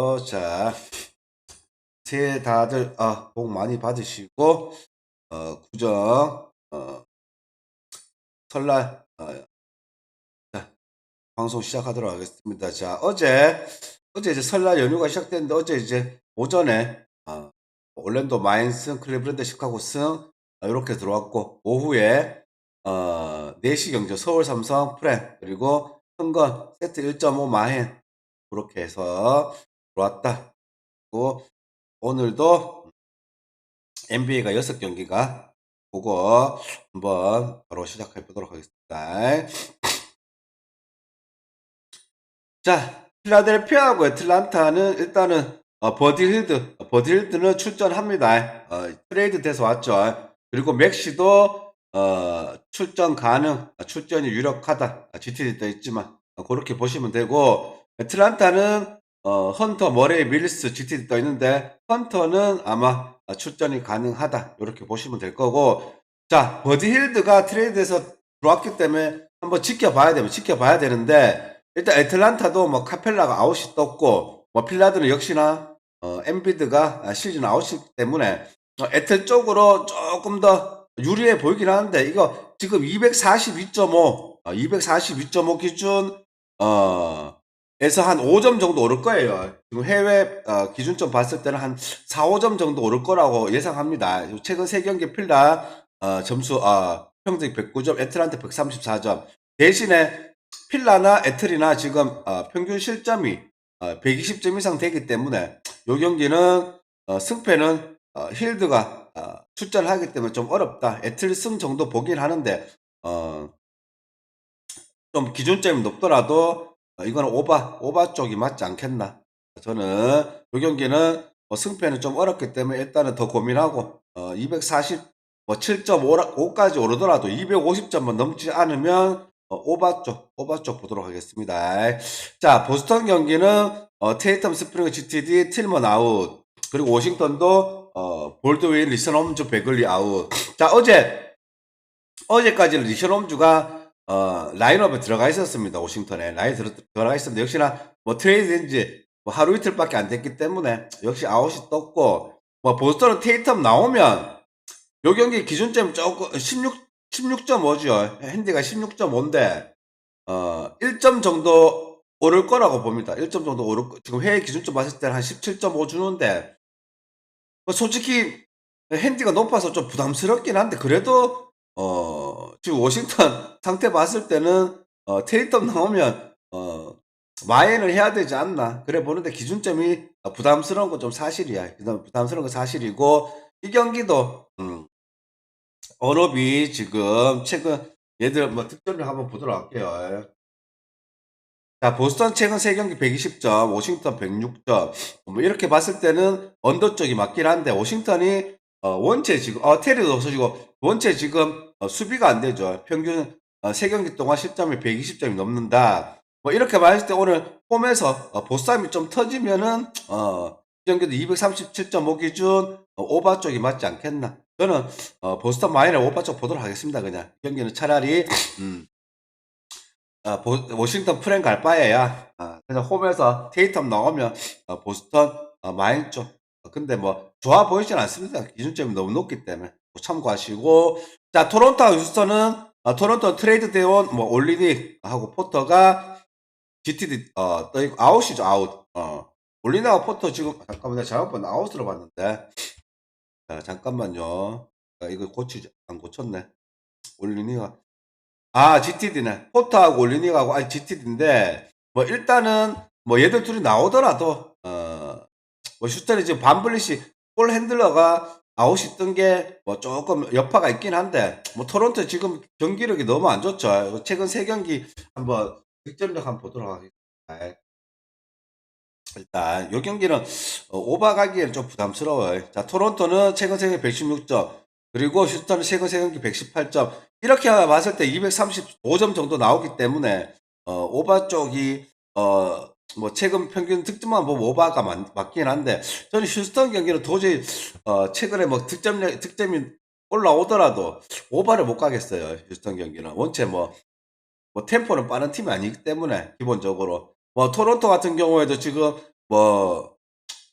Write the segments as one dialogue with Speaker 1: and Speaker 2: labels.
Speaker 1: 하시고 자 새해 다들 어, 복 많이 받으시고 어, 구정 어, 설날 어, 자, 방송 시작하도록 하겠습니다. 자 어제 어제 이제 설날 연휴가 시작됐는데 어제 이제 오전에 어, 올랜도 마인스 클리브랜드 시카고 승 이렇게 들어왔고 오후에 어, 4시 경주 서울 삼성 프렌 그리고 흥건 세트 1.5 마행 그렇게 해서 들어왔다. 그리고 오늘도 NBA가 6경기가 보고 한번 바로 시작해 보도록 하겠습니다. 자, 필라델피아하고 애틀란타는 일단은 어, 버딜힐드, 버딜힐드는 출전합니다. 어, 트레이드 돼서 왔죠. 그리고 맥시도 어, 출전 가능, 출전이 유력하다. GTD 떠 있지만 어, 그렇게 보시면 되고 애틀란타는 어, 헌터, 머레이, 밀스, GTD 떠 있는데 헌터는 아마 출전이 가능하다. 이렇게 보시면 될 거고 자, 버디 힐드가 트레이드에서 들어왔기 때문에 한번 지켜봐야 되면 지켜봐야 되는데 일단 애틀란타도 뭐 카펠라가 아웃이 떴고 뭐 필라드는 역시나 어, 엠비드가 시즌 아웃이기 때문에 어, 애틀 쪽으로 조금 더 유리해 보이긴 하는데 이거 지금 242.5 어, 242.5 기준 어 에서 한 5점 정도 오를 거예요. 지금 해외 어, 기준점 봤을 때는 한 4, 5점 정도 오를 거라고 예상합니다. 최근 3경기 필라 어, 점수 어, 평등 109점, 애틀란타 134점. 대신에 필라나 애틀이나 지금 어, 평균 실점이 어, 120점 이상 되기 때문에 이 경기는 어, 승패는 어, 힐드가 어, 출전하기 때문에 좀 어렵다. 애틀 승 정도 보긴 하는데 어, 좀 기준점이 높더라도 어, 이거는 오바 오바 쪽이 맞지 않겠나. 저는 이 경기는 뭐 승패는 좀 어렵기 때문에 일단은 더 고민하고 어, 240 뭐 7.5까지 오르더라도 250점만 넘지 않으면 어, 오바 쪽, 오바 쪽 보도록 하겠습니다. 자, 보스턴 경기는 어, 테이텀 스프링 GTD 틸먼 아웃 그리고 워싱턴도 어, 볼드윈 리션 홈즈 베글리 아웃. 자, 어제 어제까지 리션 홈즈가 어, 라인업에 들어가 있었습니다. 워싱턴에 라인 들어, 들어가 있었는데 역시나 뭐 트레이드인지 뭐 하루 이틀밖에 안 됐기 때문에 역시 아웃이 떴고 뭐 보스턴은 테이텀 나오면 요 경기 기준점 조금 16 16.5죠. 핸디가 16.5인데 어 1점 정도 오를 거라고 봅니다. 1점 정도 오를 거- 지금 해외 기준점 봤을 때는 한 17.5 주는데 뭐 솔직히 핸디가 높아서 좀 부담스럽긴 한데 그래도 어 지금 워싱턴 상태 봤을 때는 어 테이텀 나오면 어 마인을 해야 되지 않나 그래 보는데 기준점이 부담스러운 건 좀 사실이야. 부담스러운 건 사실이고 이 경기도 음 언업이 지금 최근 얘들 뭐 득점을 한번 보도록 할게요. 자, 보스턴 최근 3경기 120점, 워싱턴 106점. 뭐 이렇게 봤을 때는 언더 쪽이 맞긴 한데 워싱턴이 어, 원체 지금 어 테리도 없어지고 원체 지금 어, 수비가 안 되죠. 평균 어, 3경기 동안 10점이 120점이 넘는다. 뭐 이렇게 봤을 때 오늘 홈에서 어, 보쌈이 좀 터지면은 어, 이 경기도 237.5 기준 어, 오바 쪽이 맞지 않겠나. 저는 어, 보스턴 마이너 오바 쪽 보도록 하겠습니다. 그냥 이 경기는 차라리 음, 어, 보, 워싱턴 프랭 갈 바에야 어, 그냥 홈에서 테이텀 나오면 어, 보스턴 어, 마인 쪽. 어, 근데 뭐 좋아 보이진 않습니다. 기준점이 너무 높기 때문에 뭐 참고하시고 자 토론토와 휴스턴은 어, 토론토 트레이드 대원 뭐 올리닉 하고 포터가 GTD 어 떠 있고 아웃이죠 아웃. 어 올리나와 포터 지금 잠깐만 내가 잘못 봤 아웃으로 봤는데 자, 잠깐만요. 아, 이거 고치지, 안 고쳤네. 올리니가. 아, GTD네. 포터하고 올리니가하고, 아니, GTD인데, 뭐, 일단은, 뭐, 얘들 둘이 나오더라도, 어, 뭐, 슈터리 지금 반블리시, 볼 핸들러가 아웃이 뜬 게, 뭐, 조금 여파가 있긴 한데, 뭐, 토론토 지금 경기력이 너무 안 좋죠. 최근 세 경기 한번, 득점력 한번 보도록 하겠습니다. 일단 요 경기는 어, 오바 가기에는 좀 부담스러워요. 자, 토론토는 최근 세 경기 116점, 그리고 휴스턴은 최근 세 경기 118점. 이렇게 봤을 때 235점 정도 나오기 때문에 어, 오바 쪽이 어, 뭐 최근 평균 득점만 보면 오바가 맞, 맞긴 한데 저는 휴스턴 경기는 도저히 어, 최근에 뭐 득점 득점이 올라오더라도 오바를 못 가겠어요. 휴스턴 경기는 원체 뭐, 뭐 템포는 빠른 팀이 아니기 때문에 기본적으로 뭐 토론토 같은 경우에도 지금 뭐,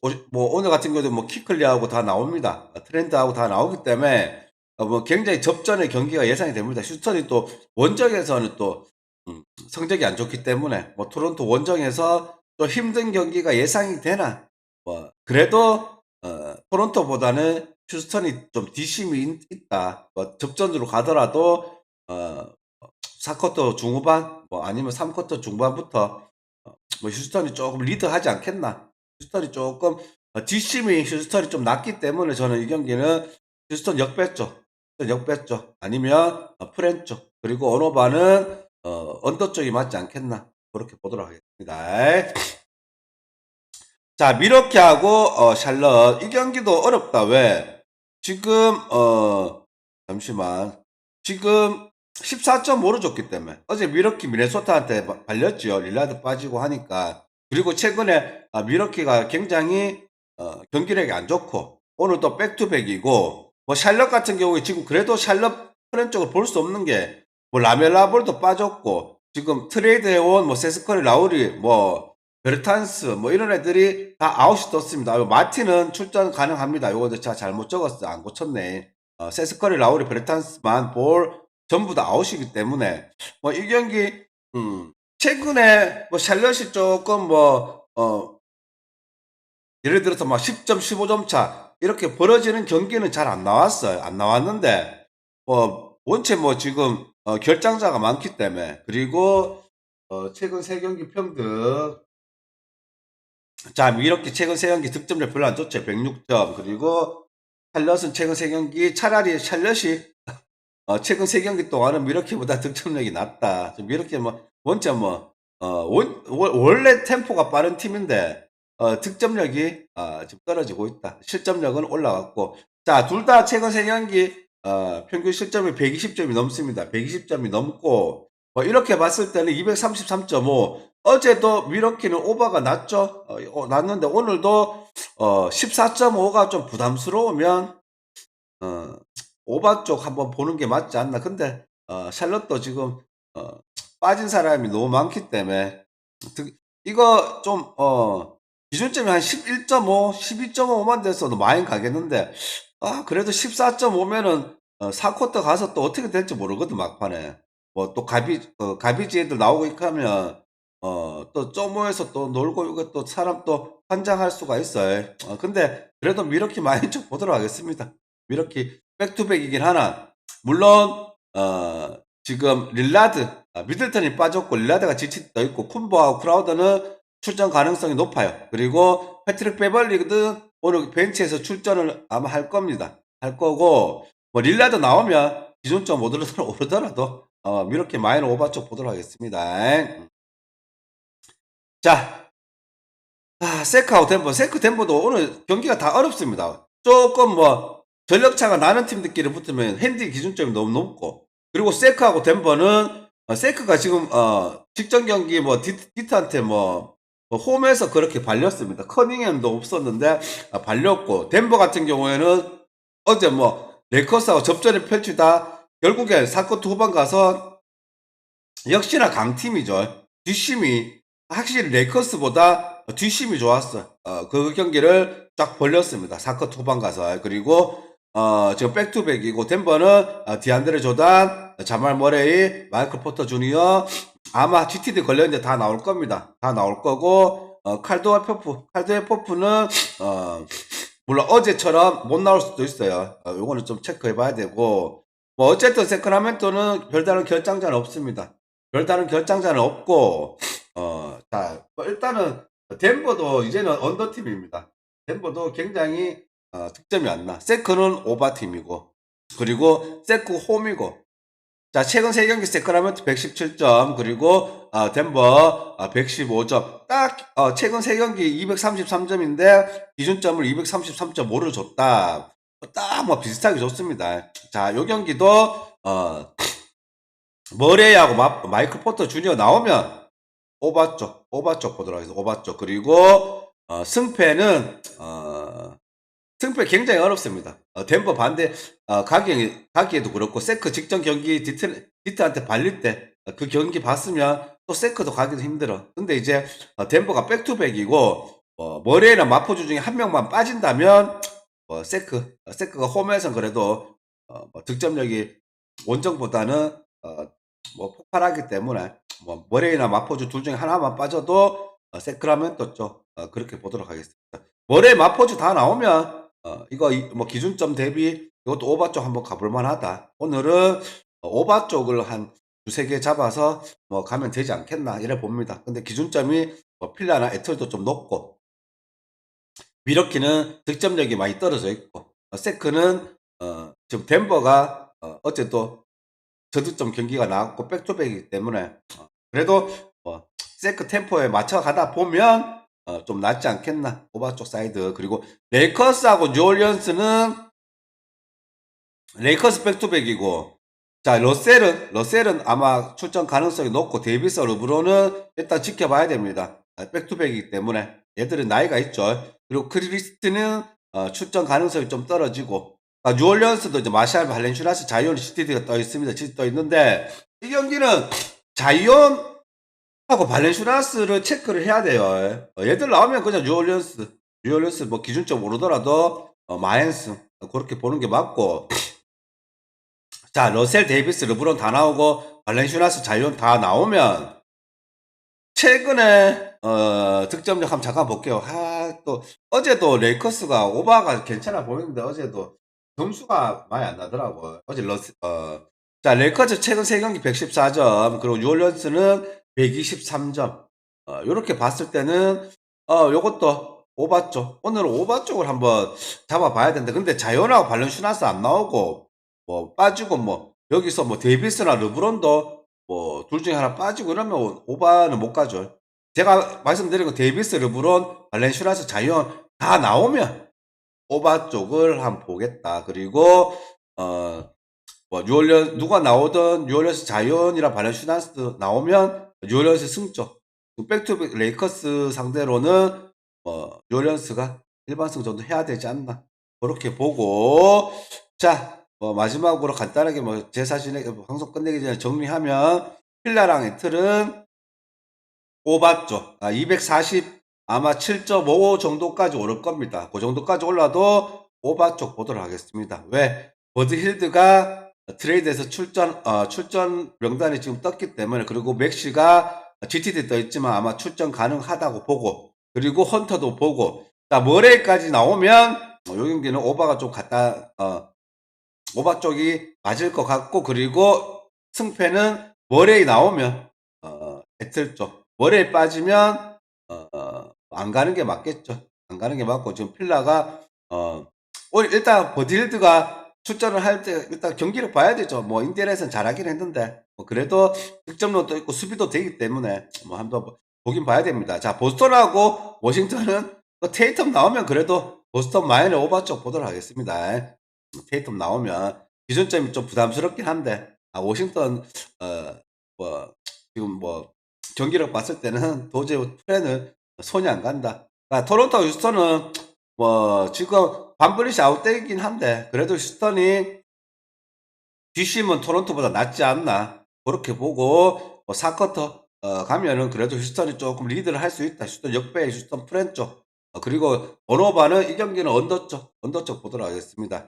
Speaker 1: 오- 뭐 오늘 같은 경우도 뭐 키클리하고 다 나옵니다. 어, 트렌드하고 다 나오기 때문에 어, 뭐 굉장히 접전의 경기가 예상이 됩니다. 휴스턴이 또 원정에서는 또 음, 성적이 안 좋기 때문에 뭐 토론토 원정에서 또 힘든 경기가 예상이 되나 뭐 그래도 어, 토론토보다는 휴스턴이 좀 뒷심이 있- 있다. 뭐 접전으로 가더라도 어, 4쿼터 중후반 뭐 아니면 3쿼터 중반부터 어, 뭐 휴스턴이 조금 리드하지 않겠나. 휴스턴이 조금 어, 뒷심이 휴스턴이 좀 낮기 때문에 저는 이 경기는 휴스턴 역배 쪽, 휴스턴 역배 쪽 아니면 어, 프렌 쪽 그리고 언어바는 어, 언더 쪽이 맞지 않겠나? 그렇게 보도록 하겠습니다. 자 미러키하고 어, 샬럿. 이 경기도 어렵다. 왜? 지금 어 잠시만. 지금 14.5로 줬기 때문에. 어제 미러키 미네소타한테 바- 발렸죠 릴라드 빠지고 하니까. 그리고 최근에 아, 미러키가 굉장히 어, 경기력이 안 좋고 오늘 또 백투백이고 뭐 샬럿 같은 경우에 지금 그래도 샬럿 프렌 쪽을 볼 수 없는 게 뭐 라멜라 볼도 빠졌고 지금 트레이드 해온 뭐 세스커리 라우리 뭐 베르탄스 뭐 이런 애들이 다 아웃이 떴습니다. 아, 마틴은 출전 가능합니다. 요거 제가 잘못 적었어. 안 고쳤네. 어, 세스커리 라우리 베르탄스만 볼 전부 다 아웃이기 때문에 뭐 이 경기 음, 최근에 뭐 샬럿이 조금 뭐 어 예를 들어서 막 10점, 15점 차 이렇게 벌어지는 경기는 잘 안 나왔어요. 안 나왔는데 뭐 원체 뭐 지금 어, 결장자가 많기 때문에 그리고 어, 최근 세 경기 평등 자 이렇게 최근 세 경기 득점력 별로 안 좋죠. 106점 그리고 샬럿은 최근 세 경기 차라리 샬럿이 어, 최근 세 경기 동안은 미러키보다 득점력이 낮다. 좀 미러키 뭐 원체 뭐 어, 원, 원- 원래 템포가 빠른 팀인데 어, 득점력이 어, 지금 떨어지고 있다. 실점력은 올라갔고 자 둘 다 최근 세 경기 어, 평균 실점이 120점이 넘습니다. 120점이 넘고 뭐 이렇게 봤을 때는 233.5 어제도 미러키는 오버가 났죠. 어, 어, 났는데 오늘도 어, 14.5가 좀 부담스러우면 어, 오바 쪽 한번 보는 게 맞지 않나. 근데 어, 샬럿도 지금 어, 빠진 사람이 너무 많기 때문에 득- 이거 좀 어, 기준점이 한 11.5, 12.5만 됐어도 많이 가겠는데 아 그래도 14.5면은 어, 4쿼터 가서 또 어떻게 될지 모르거든 막판에 뭐 또 가비 어, 가비지 애들 나오고 있고 하면 어 또 쪼모에서 또 놀고 이거 또 사람 또 환장할 수가 있어요. 어, 근데 그래도 미러키 많이 좀 보도록 하겠습니다. 미러키 백투백이긴 하나 물론 어, 지금 릴라드 아, 미들턴이 빠졌고 릴라드가 지치떠 있고 쿤보하고 크라우더는 출전 가능성이 높아요. 그리고 패트릭 베벌리는 오늘 벤치에서 출전을 아마 할 겁니다. 할 거고 뭐 릴라드 나오면 기존점 오르더라도, 오르더라도 어, 미러키 마이너 오바 쪽 보도록 하겠습니다. 자, 아, 세카하고 덴버, 세크 덴버도 오늘 경기가 다 어렵습니다. 조금 뭐 전력차가 나는 팀들끼리 붙으면 핸디 기준점이 너무 높고 그리고 세크하고 덴버는 어, 세크가 지금 어, 직전 경기 뭐 디, 디트한테 뭐, 뭐 홈에서 그렇게 발렸습니다. 커닝햄도 없었는데 아, 발렸고 덴버 같은 경우에는 어제 뭐 레이커스하고 접전을 펼치다 결국에 사쿼터 후반 가서 역시나 강팀이죠. 뒷심이 확실히 레이커스보다 뒷심이 좋았어. 어, 그 경기를 쫙 벌렸습니다. 사커 후반 가서. 그리고, 어, 지금 백투백이고, 덴버는, 어, 디안드레 조단, 자말 머레이, 마이클 포터 주니어, 아마 GTD 걸렸는데 다 나올 겁니다. 다 나올 거고, 어, 칼도와 포프, 칼도의 포프는, 어, 물론 어제처럼 못 나올 수도 있어요. 어, 요거는 좀 체크해 봐야 되고, 뭐, 어쨌든 세크라멘토는 별다른 결장자는 없습니다. 별다른 결장자는 없고, 어, 자, 뭐 일단은 덴버도 이제는 언더팀입니다. 덴버도 굉장히 어, 득점이 안 나. 세크는 오바팀이고, 그리고 세크 홈이고, 자, 최근 세 경기 세크라멘토 117점, 그리고 어, 덴버 115점. 딱 어, 최근 세 경기 233점인데 기준점을 233.5를 줬다. 딱 뭐 비슷하게 줬습니다. 자, 요 경기도 어, 머레이하고 마, 마이클 포터 주니어 나오면 오바 쪽, 오바 쪽 보도록 하겠습니다. 오바 쪽. 그리고 어, 승패는 어, 승패 굉장히 어렵습니다. 어, 덴버 반대 어, 가기 가기에도 그렇고 세크 직전 경기 디트 디트한테 발릴 때 그 경기 봤으면 또 세크도 가기도 힘들어. 근데 이제 어, 덴버가 백투백이고 뭐 머레이나 마포주 중에 한 명만 빠진다면 뭐 세크 어, 세크가 홈에선 그래도 어, 뭐 득점력이 원정보다는 어, 뭐 폭발하기 때문에 뭐 머레이나 마포주 둘 중에 하나만 빠져도 어, 세크라면 떴죠. 어, 그렇게 보도록 하겠습니다. 머레이 마포주 다 나오면 어, 이거 이- 뭐 기준점 대비 이것도 오바 쪽 한번 가볼 만하다. 오늘은 어, 오바 쪽을 한 두세 개 잡아서 뭐 가면 되지 않겠나 이래 봅니다. 근데 기준점이 뭐 필라나 에틀도 좀 높고 미러키는 득점력이 많이 떨어져 있고 어, 세크는 어, 지금 덴버가 어, 어제 또 저득점 경기가 나왔고 백투백이기 때문에 어, 그래도 뭐 세크 템포에 맞춰 가다 보면 어, 좀 낫지 않겠나? 오바 쪽 사이드. 그리고 레이커스하고 뉴올리언스는 레이커스 백투백이고. 자 러셀은 러셀은 아마 출전 가능성이 높고 데이비스 르브론은 일단 지켜봐야 됩니다. 아, 백투백이기 때문에. 얘들은 나이가 있죠. 그리고 크리스트는 어, 출전 가능성이 좀 떨어지고. 아, 뉴올리언스도 이제 마샬 발렌슈라스 자이온 시티드가 떠 있습니다. 떠 있는데 이 경기는 자이온 하고 발렌슈라스를 체크를 해야 돼요. 어, 얘들 나오면 그냥 뉴올리언스, 뉴올리언스 뭐 기준점 오르더라도 어, 마엔스 어, 그렇게 보는 게 맞고 자 러셀 데이비스 르브론 다 나오고 발렌슈라스 자이온 다 나오면 최근에 어, 득점력 한번 잠깐 볼게요. 아, 또 어제도 레이커스가 오바가 괜찮아 보이는데 어제도 점수가 많이 안 나더라고요. 어제 러스 어, 자 레이커스 최근 3경기 114점 그리고 뉴올리언스는 123점. 어, 요렇게 봤을 때는, 어, 요것도 오바 쪽. 오늘은 오바 쪽을 한번 잡아봐야 되는데, 근데 자연하고 발렌 슈나스 안 나오고, 뭐, 빠지고, 뭐, 여기서 뭐, 데이비스나 르브론도, 뭐, 둘 중에 하나 빠지고 이러면 오바는 못 가죠. 제가 말씀드린 거, 데이비스, 르브론, 발렌 슈나스, 자연 다 나오면, 오바 쪽을 한번 보겠다. 그리고, 어, 뭐, 뉴올리언, 누가 나오던 뉴올리언스 자이언이랑 발렌 슈나스 나오면 뉴올리언스 승점. 백투백 레이커스 상대로는, 뭐, 뉴올리언스가 일반승 정도 해야 되지 않나. 그렇게 보고, 자, 뭐, 마지막으로 간단하게 뭐, 제 사진에 방송 끝내기 전에 정리하면, 필라랑 에틀은 오봤죠. 아, 240, 아마 7.5 정도까지 오를 겁니다. 그 정도까지 올라도 오바 쪽 보도록 하겠습니다. 왜? 버드 힐드가 트레이드에서 출전, 어, 출전 명단이 지금 떴기 때문에, 그리고 맥시가 GTD 떠 있지만 아마 출전 가능하다고 보고, 그리고 헌터도 보고, 자, 머레이까지 나오면, 어, 요 경기는 오바가 좀 갖다, 어, 오바 쪽이 맞을 것 같고, 그리고 승패는 머레이 나오면, 어, 에틀 쪽. 머레이 빠지면, 어, 어, 안 가는 게 맞겠죠. 안 가는 게 맞고, 지금 필라가, 어, 일단 버딜드가 출전을 할 때 일단 경기를 봐야 되죠. 뭐 인디애나에서는 잘하긴 했는데 뭐 그래도 득점력도 있고 수비도 되기 때문에 뭐 한번 보긴 봐야 됩니다. 자 보스턴하고 워싱턴은 뭐 테이텀 나오면 그래도 보스턴 마이너 오버 쪽 보도록 하겠습니다. 테이텀 나오면 기준점이 좀 부담스럽긴 한데 아 워싱턴 어 뭐 지금 뭐 경기를 봤을 때는 도저히 트렌은 손이 안 간다. 아, 토론토 휴스턴은 뭐 지금 반블리시 아웃되긴 한데 그래도 휴스턴이 뒷심은 토론토보다 낫지 않나 그렇게 보고 뭐 4쿼터 어, 가면은 그래도 휴스턴이 조금 리드를 할 수 있다. 휴스턴 역배, 휴스턴 프렌 쪽 어, 그리고 언어바는 이 경기는 언더 쪽, 언더 쪽 보도록 하겠습니다.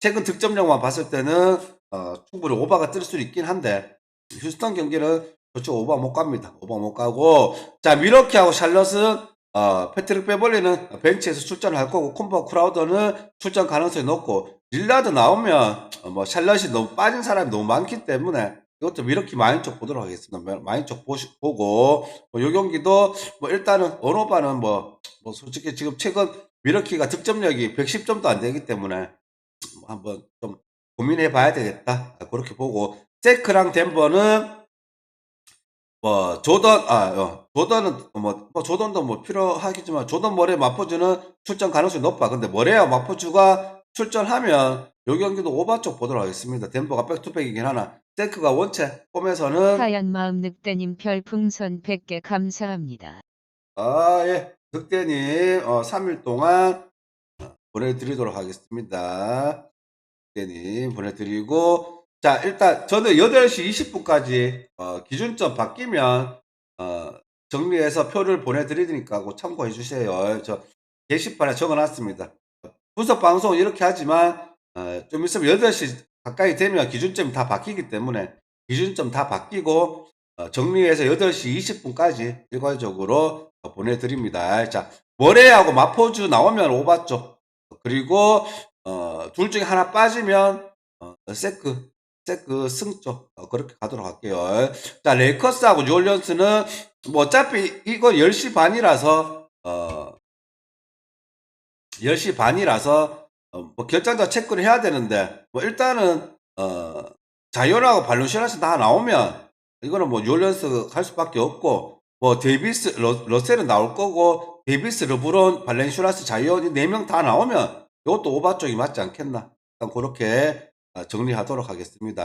Speaker 1: 최근 득점력만 봤을 때는 어, 충분히 오바가 뜰 수 있긴 한데 휴스턴 경기는 저쪽 오바 못 갑니다. 오바 못 가고 자 미러키하고 샬럿은 어, 패트릭 베벌리는 벤치에서 출전을 할 거고 콤버 크라우더는 출전 가능성이 높고 릴라드 나오면 어, 뭐 샬럿이 너무 빠진 사람이 너무 많기 때문에 이것도 미러키 마인 쪽 보도록 하겠습니다. 마인 쪽 보고 뭐, 요 경기도 뭐 일단은 언어바는 뭐, 뭐 솔직히 지금 최근 미러키가 득점력이 110점도 안 되기 때문에 뭐 한번 좀 고민해 봐야 되겠다. 그렇게 보고 세크랑 덴버는 뭐 조던 아 어, 조던은 뭐, 뭐 조던도 뭐 필요하겠지만 조던 머레 마포주는 출전 가능성이 높아. 근데 머레와 마포주가 출전하면 요 경기도 오바 쪽 보도록 하겠습니다. 덴버가 백투백이긴 하나 세크가 원체 홈에서는
Speaker 2: 하얀 마음 늑대님 별풍선 100개 감사합니다.
Speaker 1: 아, 예. 득대님, 어, 3일 동안 어, 보내드리도록 하겠습니다. 득대님 보내드리고, 자, 일단 저는 8시 20분까지, 어, 기준점 바뀌면, 어, 정리해서 표를 보내드리니까 참고해 주세요. 저 게시판에 적어놨습니다. 분석 방송은 이렇게 하지만 어, 좀 있으면 8시 가까이 되면 기준점이 다 바뀌기 때문에 기준점 다 바뀌고 어, 정리해서 8시 20분까지 일괄적으로 어, 보내드립니다. 자, 모레하고 마포주 나오면 오봤죠. 그리고 어, 둘 중에 하나 빠지면 어, 세크 세크 승쪽 어, 그렇게 가도록 할게요. 자, 레이커스하고 뉴올리언스는 뭐 어차피 이거 10시 반이라서 어 10시 반이라서 어, 뭐 결정자 체크를 해야 되는데 뭐 일단은 어 자이언하고 발룬시라스 다 나오면 이거는 뭐 뉴올리언스 할 수밖에 없고 뭐 데이비스 러, 러셀은 나올 거고 데이비스 르브론 발렌슈라스 자이언 이 4명 다 나오면 이것도 오바 쪽이 맞지 않겠나 일단 그렇게 어, 정리하도록 하겠습니다.